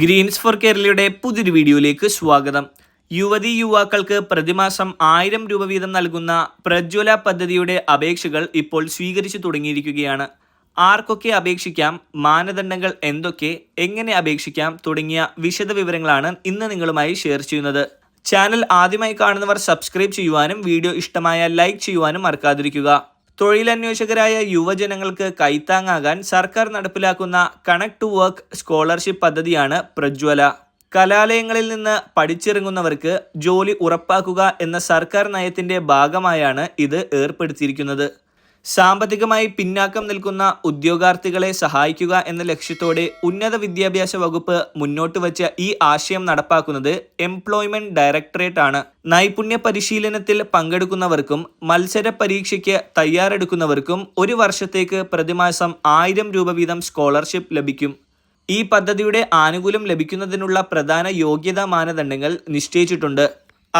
Green's four കേരളയുടെ പുതിയൊരു വീഡിയോയിലേക്ക് സ്വാഗതം. യുവതി യുവാക്കൾക്ക് പ്രതിമാസം ആയിരം രൂപ വീതം നൽകുന്ന പ്രജ്വല പദ്ധതിയുടെ അപേക്ഷകൾ ഇപ്പോൾ സ്വീകരിച്ചു തുടങ്ങിയിരിക്കുകയാണ്. ആർക്കൊക്കെ അപേക്ഷിക്കാം മാനദണ്ഡങ്ങൾ എന്തൊക്കെ എങ്ങനെ അപേക്ഷിക്കാം തുടങ്ങിയ വിശദ വിവരങ്ങളാണ് ഇന്ന് നിങ്ങളുമായി ഷെയർ ചെയ്യുന്നത്. ചാനൽ ആദ്യമായി കാണുന്നവർ സബ്സ്ക്രൈബ് ചെയ്യുവാനും വീഡിയോ ഇഷ്ടമായ ലൈക്ക് ചെയ്യുവാനും മറക്കാതിരിക്കുക. തൊഴിലന്വേഷകരായ യുവജനങ്ങൾക്ക് കൈത്താങ്ങാകാൻ സർക്കാർ നടപ്പിലാക്കുന്ന കണക്ട് ടു വർക്ക് സ്കോളർഷിപ്പ് പദ്ധതിയാണ് പ്രജ്വല. കലാലയങ്ങളിൽ നിന്ന് പഠിച്ചിറങ്ങുന്നവർക്ക് ജോലി ഉറപ്പാക്കുക എന്ന സർക്കാർ നയത്തിന്റെ ഭാഗമായാണ് ഇത് ഏർപ്പെടുത്തിയിരിക്കുന്നത്. സാമ്പത്തികമായി പിന്നാക്കം നിൽക്കുന്ന ഉദ്യോഗാർത്ഥികളെ സഹായിക്കുക എന്ന ലക്ഷ്യത്തോടെ ഉന്നത വിദ്യാഭ്യാസ വകുപ്പ് മുന്നോട്ട് വച്ച ഈ ആശയം നടപ്പാക്കുന്നത് എംപ്ലോയ്മെന്റ് ഡയറക്ടറേറ്റ് ആണ്. നൈപുണ്യ പരിശീലനത്തിൽ പങ്കെടുക്കുന്നവർക്കും മത്സര പരീക്ഷയ്ക്ക് തയ്യാറെടുക്കുന്നവർക്കും ഒരു വർഷത്തേക്ക് പ്രതിമാസം ആയിരം രൂപ വീതം സ്കോളർഷിപ്പ് ലഭിക്കും. ഈ പദ്ധതിയുടെ ആനുകൂല്യം ലഭിക്കുന്നതിനുള്ള പ്രധാന യോഗ്യതാ മാനദണ്ഡങ്ങൾ നിശ്ചയിച്ചിട്ടുണ്ട്.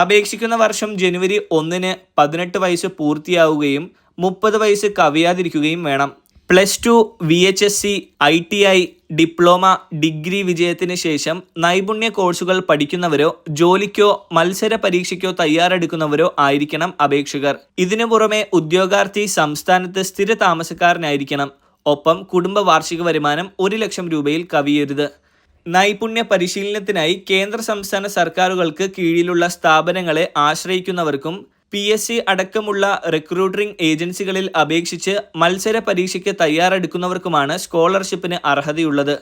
അപേക്ഷിക്കുന്ന വർഷം ജനുവരി ഒന്നിന് പതിനെട്ട് വയസ്സ് പൂർത്തിയാവുകയും മുപ്പത് വയസ്സ് കവിയാതിരിക്കുകയും വേണം. Plus two V H S C I T I diploma degree വിജയത്തിന് ശേഷം നൈപുണ്യ കോഴ്സുകൾ പഠിക്കുന്നവരോ ജോലിക്കോ മത്സര പരീക്ഷയ്ക്കോ തയ്യാറെടുക്കുന്നവരോ ആയിരിക്കണം അപേക്ഷകർ. ഇതിനു പുറമെ ഉദ്യോഗാർത്ഥി സംസ്ഥാനത്ത് സ്ഥിര താമസക്കാരനായിരിക്കണം ഒപ്പം കുടുംബ വാർഷിക വരുമാനം ഒരു ലക്ഷം രൂപയിൽ കവിയരുത്. നൈപുണ്യ പരിശീലനത്തിനായി കേന്ദ്ര സംസ്ഥാന സർക്കാരുകൾക്ക് കീഴിലുള്ള സ്ഥാപനങ്ങളെ ആശ്രയിക്കുന്നവർക്കും പി എസ് സി അടക്കമുള്ള റിക്രൂട്ടിംഗ് ഏജൻസികളിൽ അപേക്ഷിച്ച് മത്സര പരീക്ഷയ്ക്ക് തയ്യാറെടുക്കുന്നവർക്കുമാണ് സ്കോളർഷിപ്പിന് അർഹതയുള്ളത്.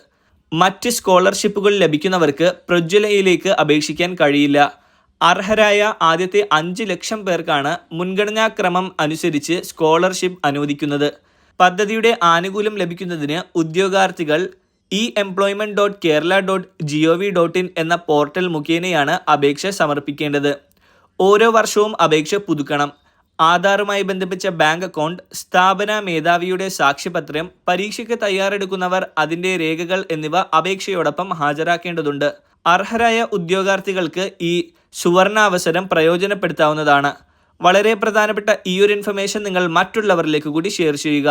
മറ്റ് സ്കോളർഷിപ്പുകൾ ലഭിക്കുന്നവർക്ക് പ്രജ്വലയിലേക്ക് അപേക്ഷിക്കാൻ കഴിയില്ല. അർഹരായ ആദ്യത്തെ അഞ്ച് ലക്ഷം പേർക്കാണ് മുൻഗണനാക്രമം അനുസരിച്ച് സ്കോളർഷിപ്പ് അനുവദിക്കുന്നത്. പദ്ധതിയുടെ ആനുകൂല്യം ലഭിക്കുന്നതിന് ഉദ്യോഗാർത്ഥികൾ e employment dot Kerala dot G O V dot in എന്ന പോർട്ടൽ മുഖേനയാണ് അപേക്ഷ സമർപ്പിക്കേണ്ടത്. ഓരോ വർഷവും അപേക്ഷ പുതുക്കണം. ആധാറുമായി ബന്ധിപ്പിച്ച ബാങ്ക് അക്കൗണ്ട് സ്ഥാപന മേധാവിയുടെ സാക്ഷ്യപത്രം പരീക്ഷയ്ക്ക് തയ്യാറെടുക്കുന്നവർ അതിന്റെ രേഖകൾ എന്നിവ അപേക്ഷയോടൊപ്പം ഹാജരാക്കേണ്ടതുണ്ട്. അർഹരായ ഉദ്യോഗാർത്ഥികൾക്ക് ഈ സുവർണാവസരം പ്രയോജനപ്പെടുത്താവുന്നതാണ്. വളരെ പ്രധാനപ്പെട്ട ഈ ഒരു ഇൻഫർമേഷൻ നിങ്ങൾ മറ്റുള്ളവരിലേക്ക് കൂടി ഷെയർ ചെയ്യുക.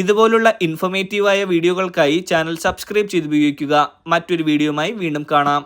ഇതുപോലുള്ള ഇൻഫോർമേറ്റീവായ വീഡിയോകൾക്കായി ചാനൽ സബ്സ്ക്രൈബ് ചെയ്ത് ഉപയോഗിക്കുക. മറ്റൊരു വീഡിയോയുമായി വീണ്ടും കാണാം.